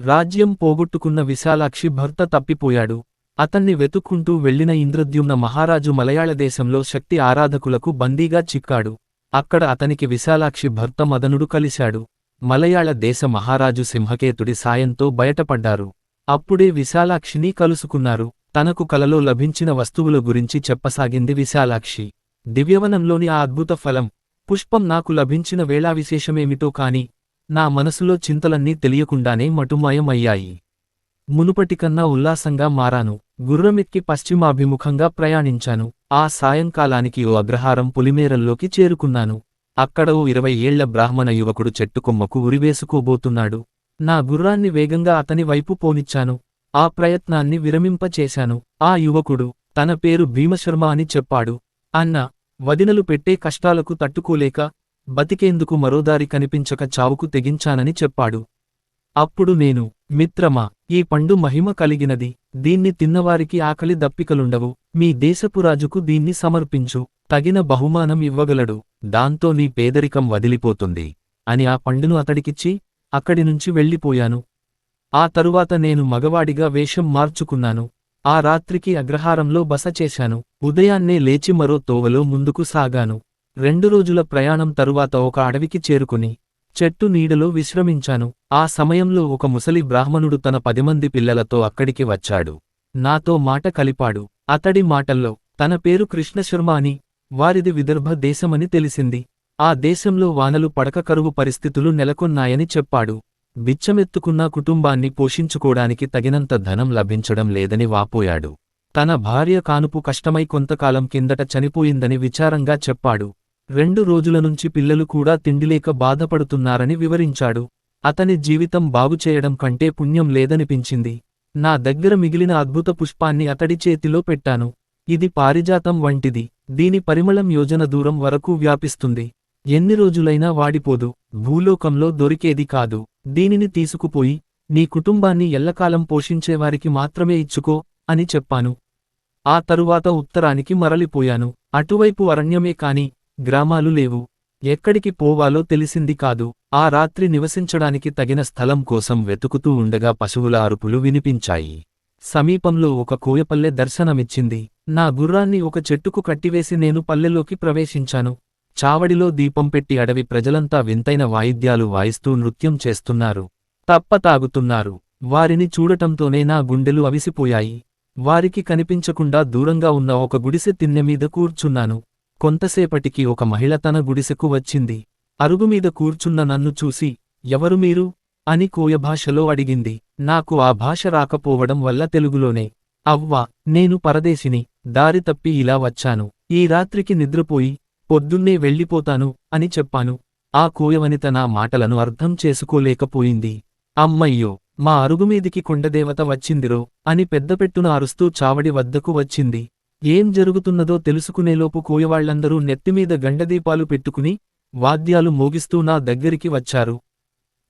రాజ్యం పోగొట్టుకున్న విశాలాక్షి భర్త తప్పిపోయాడు. అతన్ని వెతుక్కుంటూ వెళ్ళిన ఇంద్రద్యుమ్న మహారాజు మలయాళదేశంలో శక్తి ఆరాధకులకు బందీగా చిక్కాడు. అక్కడ అతనికి విశాలాక్షి భర్త మదనుడు కలిశాడు. మలయాళ దేశ మహారాజు సింహకేతుడి సాయంతో బయటపడ్డారు. అప్పుడే విశాలాక్షిని కలుసుకున్నారు. తనకు కలలో లభించిన వస్తువుల గురించి చెప్పసాగింది విశాలాక్షి. దివ్యవనంలోని ఆ అద్భుత ఫలం పుష్పం నాకు లభించిన వేళా విశేషమేమిటో కాని నా మనసులో చింతలన్నీ తెలియకుండానే మటుమాయమయ్యాయి. మునుపటికన్నా ఉల్లాసంగా మారాను. గుర్రమెక్కి పశ్చిమాభిముఖంగా ప్రయాణించాను. ఆ సాయంకాలానికి ఓ అగ్రహారం పులిమేరల్లోకి చేరుకున్నాను. అక్కడ ఓ ఇరవై ఏళ్ళ బ్రాహ్మణ యువకుడు చెట్టుకొమ్మకు ఉరివేసుకోబోతున్నాడు. నా గుర్రాన్ని వేగంగా అతని వైపు పోనిచ్చాను. ఆ ప్రయత్నాన్ని విరమింపచేశాను. ఆ యువకుడు తన పేరు భీమశర్మ అని చెప్పాడు. అన్న వదినలు పెట్టే కష్టాలకు తట్టుకోలేక బతికేందుకు మరోదారి కనిపించక చావుకు తెగించానని చెప్పాడు. అప్పుడు నేను మిత్రమా ఈ పండు మహిమ కలిగినది దీన్ని తిన్నవారికి ఆకలి దప్పికలుండవు మీ దేశపురాజుకు దీన్ని సమర్పించు తగిన బహుమానం ఇవ్వగలడు దాంతో నీ పేదరికం వదిలిపోతుంది అని ఆ పండును అతడికిచ్చి అక్కడి నుంచి వెళ్ళిపోయాను. ఆ తరువాత నేను మగవాడిగా వేషం మార్చుకున్నాను ఆ రాత్రికి అగ్రహారంలో బస చేశాను ఉదయాన్నే లేచి మరో తోవలో ముందుకు సాగాను. రెండు రోజుల ప్రయాణం తరువాత ఒక అడవికి చేరుకుని చెట్టు నీడలో విశ్రమించాను. ఆ సమయంలో ఒక ముసలి బ్రాహ్మణుడు తన పదిమంది పిల్లలతో అక్కడికి వచ్చాడు. నాతో మాట కలిపాడు. అతడి మాటల్లో తన పేరు కృష్ణశర్మ అని వారిది విదర్భ దేశమని తెలిసింది. ఆ దేశంలో వానలు పడక కరువు పరిస్థితులు నెలకొన్నాయని చెప్పాడు. బిచ్చమెత్తుకున్న కుటుంబాన్ని పోషించుకోడానికి తగినంత ధనం లభించడం లేదని వాపోయాడు. తన భార్య కానుపు కష్టమై కొంతకాలం కిందట చనిపోయిందని విచారంగా చెప్పాడు. రెండు రోజుల నుంచి పిల్లలు కూడా తిండిలేక బాధపడుతున్నారని వివరించాడు. అతని జీవితం బాగుచేయడం కంటే పుణ్యం లేదనిపించింది. నా దగ్గర మిగిలిన అద్భుత పుష్పాన్ని అతడి చేతిలో పెట్టాను. ఇది పారిజాతం వంటిది. దీని పరిమళం యోజన దూరం వరకు వ్యాపిస్తుంది. ఎన్ని రోజులైనా వాడిపోదు. భూలోకంలో దొరికేది కాదు. దీనిని తీసుకుపోయి నీ కుటుంబాన్ని ఎల్లకాలం పోషించేవారికి మాత్రమే ఇచ్చుకో అని చెప్పాను. ఆ తరువాత ఉత్తరానికి మరలిపోయాను. అటువైపు అరణ్యమే కాని గ్రామాలు లేవు. ఎక్కడికి పోవాలో తెలిసింది కాదు. ఆ రాత్రి నివసించడానికి తగిన స్థలం కోసం వెతుకుతూ ఉండగా పశువుల అరుపులు వినిపించాయి. సమీపంలో ఒక కోయపల్లె దర్శనమిచ్చింది. నా గుర్రాన్ని ఒక చెట్టుకు కట్టివేసి నేను పల్లెలోకి ప్రవేశించాను. చావడిలో దీపం పెట్టి అడవి ప్రజలంతా వింతైన వాయిద్యాలు వాయిస్తూ నృత్యం చేస్తున్నారు. తప్ప తాగుతున్నారు. వారిని చూడటంతోనే నా గుండెలు అవిసిపోయాయి. వారికి కనిపించకుండా దూరంగా ఉన్న ఒక గుడిసె తిన్నెమీద కూర్చున్నాను. కొంతసేపటికి ఒక మహిళ తన గుడిసెకు వచ్చింది. అరుగుమీద కూర్చున్న నన్ను చూసి ఎవరు మీరు? అని కోయ భాషలో అడిగింది. నాకు ఆ భాష రాకపోవడం వల్ల తెలుగులోనే అవ్వా నేను పరదేశిని దారి తప్పి ఇలా వచ్చాను. ఈ రాత్రికి నిద్రపోయి పొద్దున్నే వెళ్ళిపోతాను అని చెప్పాను. ఆ కోయవనిత నా మాటలను అర్థం చేసుకోలేకపోయింది. అమ్మయ్యో మా అరుగుమీదికి కొండదేవత వచ్చిందిరో అని పెద్దపెట్టున అరుస్తూ చావడి వద్దకు వచ్చింది. ఏం జరుగుతున్నదో తెలుసుకునేలోపు కోయవాళ్ళందరూ నెత్తిమీద గండదీపాలు పెట్టుకుని వాద్యాలు మోగిస్తూ నా దగ్గరికి వచ్చారు.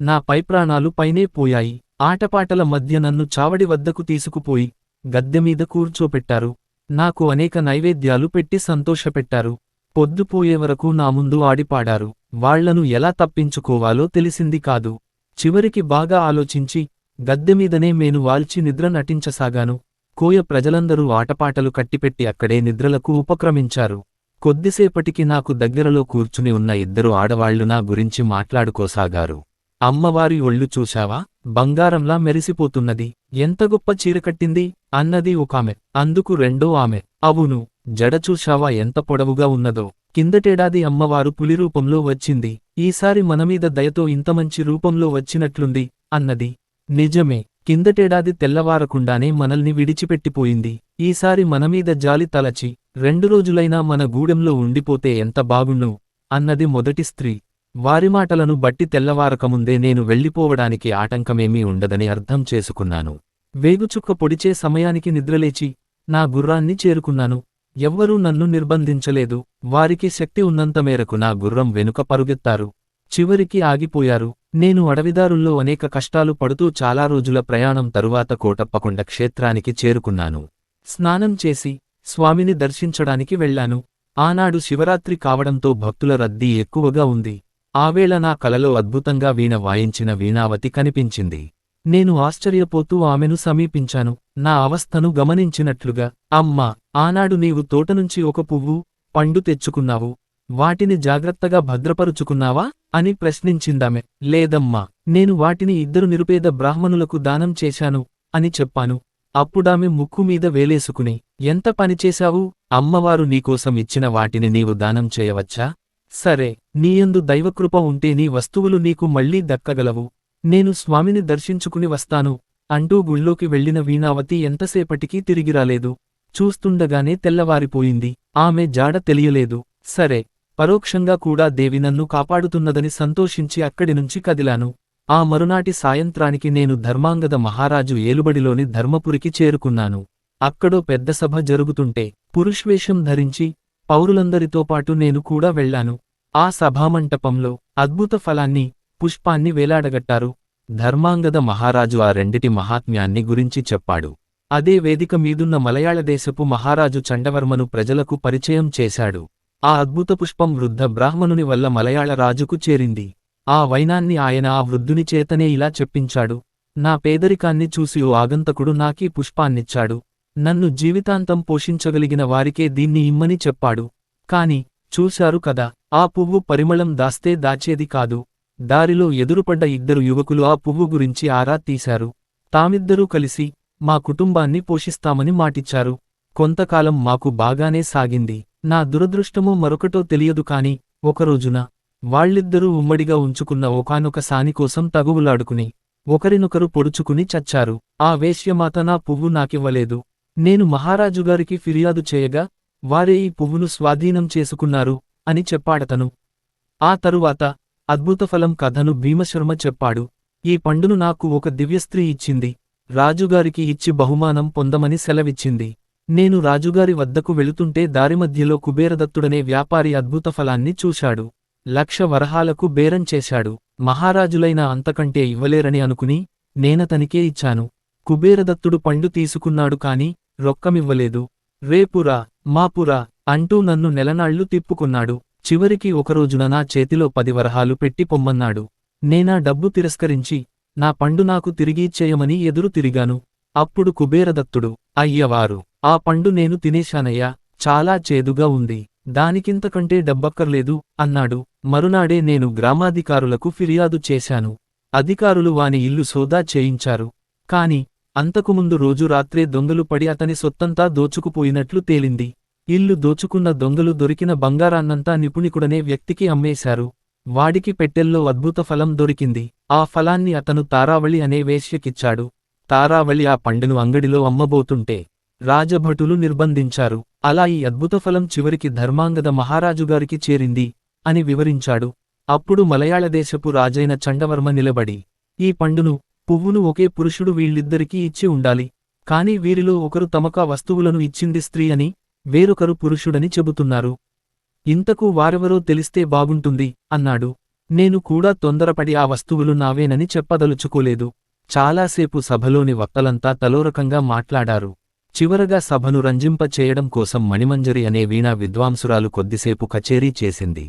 నా పైప్రాణాలు పైనే పోయాయి. ఆటపాటల మధ్య నన్ను చావడి వద్దకు తీసుకుపోయి గద్దెమీద కూర్చోపెట్టారు. నాకు అనేక నైవేద్యాలు పెట్టి సంతోషపెట్టారు. పొద్దుపోయే వరకు నా ముందు ఆడిపాడారు. వాళ్ళను ఎలా తప్పించుకోవాలో తెలిసింది కాదు. చివరికి బాగా ఆలోచించి గద్దెమీదనే మేను వాల్చి నిద్ర నటించసాగాను. కోయ ప్రజలందరూ ఆటపాటలు కట్టిపెట్టి అక్కడే నిద్రలకు ఉపక్రమించారు. కొద్దిసేపటికి నాకు దగ్గరలో కూర్చుని ఉన్న ఇద్దరు ఆడవాళ్ళు నా గురించి మాట్లాడుకోసాగారు. అమ్మవారి ఒళ్ళు చూశావా? బంగారంలా మెరిసిపోతున్నది. ఎంత గొప్ప చీర కట్టింది? అన్నది ఒకామె. అందుకు రెండో ఆమె. అవును. జడ చూశావా? ఎంత పొడవుగా ఉన్నదో. కిందటేడాది అమ్మవారు పులి రూపంలో వచ్చింది. ఈసారి మనమీద దయతో ఇంత మంచి రూపంలో వచ్చినట్లుంది. అన్నది. నిజమే. కిందటేడాది తెల్లవారకుండానే మనల్ని విడిచిపెట్టిపోయింది. ఈసారి మనమీద జాలి తలచి రెండు రోజులైనా మన గూడెంలో ఉండిపోతే ఎంత బాగుండు? అన్నది మొదటి స్త్రీ. వారి మాటలను బట్టి తెల్లవారకముందే నేను వెళ్ళిపోవడానికి ఆటంకమేమీ ఉండదని అర్థం చేసుకున్నాను. వేగుచుక్క పొడిచే సమయానికి నిద్రలేచి నా గుర్రాన్ని చేరుకున్నాను. ఎవ్వరూ నన్ను నిర్బంధించలేదు. వారికి శక్తి ఉన్నంత మేరకు నా గుర్రం వెనుక పరుగెత్తారు. చివరికి ఆగిపోయారు. నేను అడవిదారుల్లో అనేక కష్టాలు పడుతూ చాలా రోజుల ప్రయాణం తరువాత కోటప్పకొండ క్షేత్రానికి చేరుకున్నాను. స్నానం చేసి స్వామిని దర్శించడానికి వెళ్ళాను. ఆనాడు శివరాత్రి కావడంతో భక్తుల రద్దీ ఎక్కువగా ఉంది. ఆవేళ నా కలలో అద్భుతంగా వీణ వాయించిన వీణావతి కనిపించింది. నేను ఆశ్చర్యపోతూ ఆమెను సమీపించాను. నా అవస్థను గమనించినట్లుగా అమ్మా ఆనాడు నీవు తోటనుంచి ఒక పువ్వు పండు తెచ్చుకున్నావు. వాటిని జాగ్రత్తగా భద్రపరుచుకున్నావా? అని ప్రశ్నించిందామె. లేదమ్మా నేను వాటిని ఇద్దరు నిరుపేద బ్రాహ్మణులకు దానం చేశాను అని చెప్పాను. అప్పుడామె ముక్కు మీద వేలేసుకుని ఎంత పనిచేశావు అమ్మవారు నీకోసం ఇచ్చిన వాటిని నీవు దానం చేయవచ్చా? సరే నీయందు దైవకృప ఉంటే నీ వస్తువులు నీకు మళ్ళీ దక్కగలవు. నేను స్వామిని దర్శించుకుని వస్తాను. అంటూ గుళ్ళోకి వెళ్ళిన వీణావతి ఎంతసేపటికీ తిరిగిరాలేదు చూస్తుండగానే తెల్లవారిపోయింది. ఆమె జాడ తెలియలేదు. సరే పరోక్షంగా కూడా దేవి నన్ను కాపాడుతున్నదని సంతోషించి అక్కడి నుంచి కదిలాను. ఆ మరునాటి సాయంత్రానికి నేను ధర్మాంగద మహారాజు ఏలుబడిలోని ధర్మపురికి చేరుకున్నాను. అక్కడో పెద్ద సభ జరుగుతుంటే పురుష్వేషం ధరించి పౌరులందరితో పాటు నేను కూడా వెళ్ళాను. ఆ సభామంటపంలో అద్భుత ఫలాన్ని పుష్పాన్ని వేలాడగట్టారు. ధర్మాంగద మహారాజు ఆ రెండిటి మహాత్మ్యాన్ని గురించి చెప్పాడు. అదే వేదిక మీదున్న మలయాళదేశపు మహారాజు చండవర్మను ప్రజలకు పరిచయం చేశాడు. ఆ అద్భుత పుష్పం వృద్ధ బ్రాహ్మణుని వల్ల మలయాళ రాజుకు చేరింది. ఆ వైనాన్ని ఆయన ఆ వృద్ధుని చేతనే ఇలా చెప్పించాడు. నా పేదరికాన్ని చూసి ఓ ఆగంతకుడు నాకీ పుష్పాన్నిచ్చాడు. నన్ను జీవితాంతం పోషించగలిగిన వారికే దీన్ని ఇమ్మని చెప్పాడు. కాని చూశారు కదా ఆ పువ్వు పరిమళం దాస్తే దాచేది కాదు. దారిలో ఎదురుపడ్డ ఇద్దరు యువకులు ఆ పువ్వు గురించి ఆరా తీశారు. తామిద్దరూ కలిసి మా కుటుంబాన్ని పోషిస్తామని మాటిచ్చారు. కొంతకాలం మాకు బాగానే సాగింది. నా దురదృష్టమో మరొకటో తెలియదు కాని ఒకరోజున వాళ్ళిద్దరూ ఉమ్మడిగా ఉంచుకున్న ఒకానొక సాని కోసం తగువులాడుకుని ఒకరినొకరు పొడుచుకుని చచ్చారు. ఆ వేశ్యమాత నా పువ్వు నాకివ్వలేదు. నేను మహారాజుగారికి ఫిర్యాదు చేయగా వారే ఈ పువ్వును స్వాధీనం చేసుకున్నారు అని చెప్పాడతను. ఆ తరువాత అద్భుతఫలం కథను భీమశర్మ చెప్పాడు. ఈ పండును నాకు ఒక దివ్యస్త్రీ ఇచ్చింది. రాజుగారికి ఇచ్చి బహుమానం పొందమని సెలవిచ్చింది. నేను రాజుగారి వద్దకు వెళుతుంటే దారిమధ్యలో కుబేరదత్తుడనే వ్యాపారి అద్భుత ఫలాన్ని చూశాడు. లక్ష వరహాలకు బేరం చేశాడు. మహారాజులైన అంతకంటే ఇవ్వలేరని అనుకుని నేనతనికే ఇచ్చాను. కుబేరదత్తుడు పండు తీసుకున్నాడు కాని రొక్కమివ్వలేదు. రేపురా మాపురా అంటూ నన్ను నెలనాళ్ళు తిప్పుకున్నాడు. చివరికి ఒకరోజున నా చేతిలో పది వరహాలు పెట్టి పొమ్మన్నాడు. నేనా డబ్బు తిరస్కరించి నా పండు నాకు తిరిగి ఇచ్చేయమని ఎదురు తిరిగాను. అప్పుడు కుబేరదత్తుడు అయ్యవారు ఆ పండు నేను తినేశానయ్యా చాలా చేదుగా ఉంది. దానికింతకంటే డబ్బక్కర్లేదు అన్నాడు. మరునాడే నేను గ్రామాధికారులకు ఫిర్యాదు చేశాను. అధికారులు వాని ఇల్లు సోదా చేయించారు. కాని అంతకుముందు రోజు రాత్రే దొంగలు పడి అతని సొత్తంతా దోచుకుపోయినట్లు తేలింది. ఇల్లు దోచుకున్న దొంగలు దొరికిన బంగారాన్నంతా నిపుణికుడనే వ్యక్తికి అమ్మేశారు. వాడికి పెట్టెల్లో అద్భుత ఫలం దొరికింది. ఆ ఫలాన్ని అతను తారావళి అనే వేశ్యకిచ్చాడు. తారావళి ఆ పండును అంగడిలో అమ్మబోతుంటే రాజభటులు నిర్బంధించారు. అలా ఈ అద్భుత ఫలం చివరికి ధర్మాంగద మహారాజుగారికి చేరింది అని వివరించాడు. అప్పుడు మలయాళదేశపు రాజైన చండవర్మ నిలబడి ఈ పండును పువ్వును ఒకే పురుషుడు వీళ్ళిద్దరికీ ఇచ్చి ఉండాలి. కాని వీరిలో ఒకరు తమకా వస్తువులను ఇచ్చింది స్త్రీ అని వేరొకరు పురుషుడని చెబుతున్నారు. ఇంతకు వారెవరో తెలిస్తే బాగుంటుంది అన్నాడు. నేను కూడా తొందరపడి ఆ వస్తువులు నావేనని చెప్పదలుచుకోలేదు. చాలాసేపు సభలోని వక్తలంతా తలోరకంగా మాట్లాడారు. చివరగా సభను రంజింప చేయడం కోసం మణిమంజరి అనే వీణా విద్వాంసురాలు కొద్దిసేపు కచేరీ చేసింది.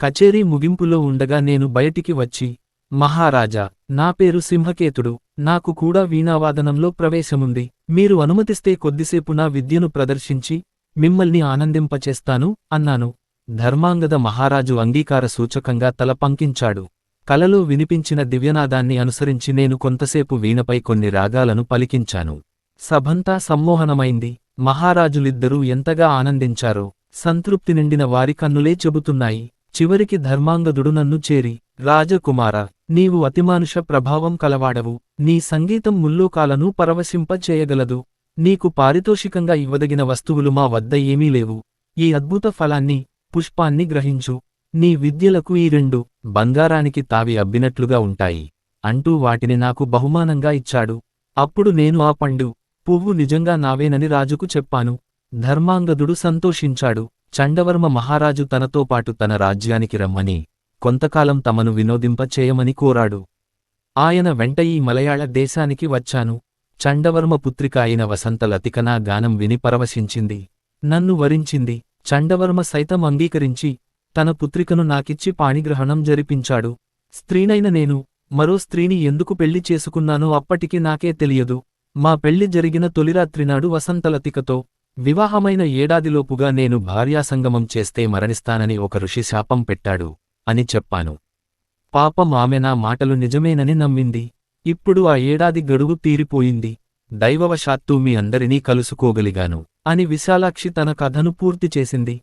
కచేరీ ముగింపులో ఉండగా నేను బయటికి వచ్చి మహారాజా నా పేరు సింహకేతుడు నాకు కూడా వీణావాదనంలో ప్రవేశముంది. మీరు అనుమతిస్తే కొద్దిసేపు నా విద్యను ప్రదర్శించి మిమ్మల్ని ఆనందింపచేస్తాను అన్నాను. ధర్మాంగద మహారాజు అంగీకార సూచకంగా తల పంకించాడు. కలలో వినిపించిన దివ్యనాదాన్ని అనుసరించి నేను కొంతసేపు వీణపై కొన్ని రాగాలను పలికించాను. సభంతా సమ్మోహనమైంది. మహారాజులిద్దరూ ఎంతగా ఆనందించారో. సంతృప్తి నిండిన వారి కన్నులే చెబుతున్నాయి. చివరికి ధర్మాంగదుడు నన్ను చేరి రాజకుమార నీవు అతిమానుష ప్రభావం కలవాడవు. నీ సంగీతం ముల్లోకాలను పరవశింపచేయగలదు. నీకు పారితోషికంగా ఇవ్వదగిన వస్తువులు మా వద్ద ఏమీ లేవు. ఈ అద్భుత ఫలాన్ని పుష్పాన్ని గ్రహించు. నీ విద్యలకు ఈ రెండు బంగారానికి తావి అబ్బినట్లుగా ఉంటాయి. అంటూ వాటిని నాకు బహుమానంగా ఇచ్చాడు. అప్పుడు నేను ఆ పండు పువ్వు నిజంగా నావేనని రాజుకు చెప్పాను. ధర్మాంగదుడు సంతోషించాడు. చండవర్మ మహారాజు తనతో పాటు తన రాజ్యానికి రమ్మని కొంతకాలం తమను వినోదింప చేయమని కోరాడు. ఆయన వెంట ఈ మలయాళ దేశానికి వచ్చాను. చండవర్మ పుత్రిక అయిన వసంత లతికనా గానం విని పరవశించింది. నన్ను వరించింది. చండవర్మ సైతం అంగీకరించి తన పుత్రికను నాకిచ్చి పాణిగ్రహణం జరిపించాడు. స్త్రీనైన నేను మరో స్త్రీని ఎందుకు పెళ్ళి చేసుకున్నానో అప్పటికి నాకే తెలియదు. మా పెళ్ళి జరిగిన తొలిరాత్రినాడు వసంతలతికతో వివాహమైన ఏడాదిలోపుగా నేను భార్యాసంగమం చేస్తే మరణిస్తానని ఒక ఋషి శాపం పెట్టాడు అని చెప్పాను. పాపం ఆమె నా మాటలు నిజమేనని నమ్మింది. ఇప్పుడు ఆ ఏడాది గడువు తీరిపోయింది. దైవవశాత్తు మీ అందరినీ కలుసుకోగలిగాను అని విశాలాక్షి తన కథను పూర్తి చేసింది.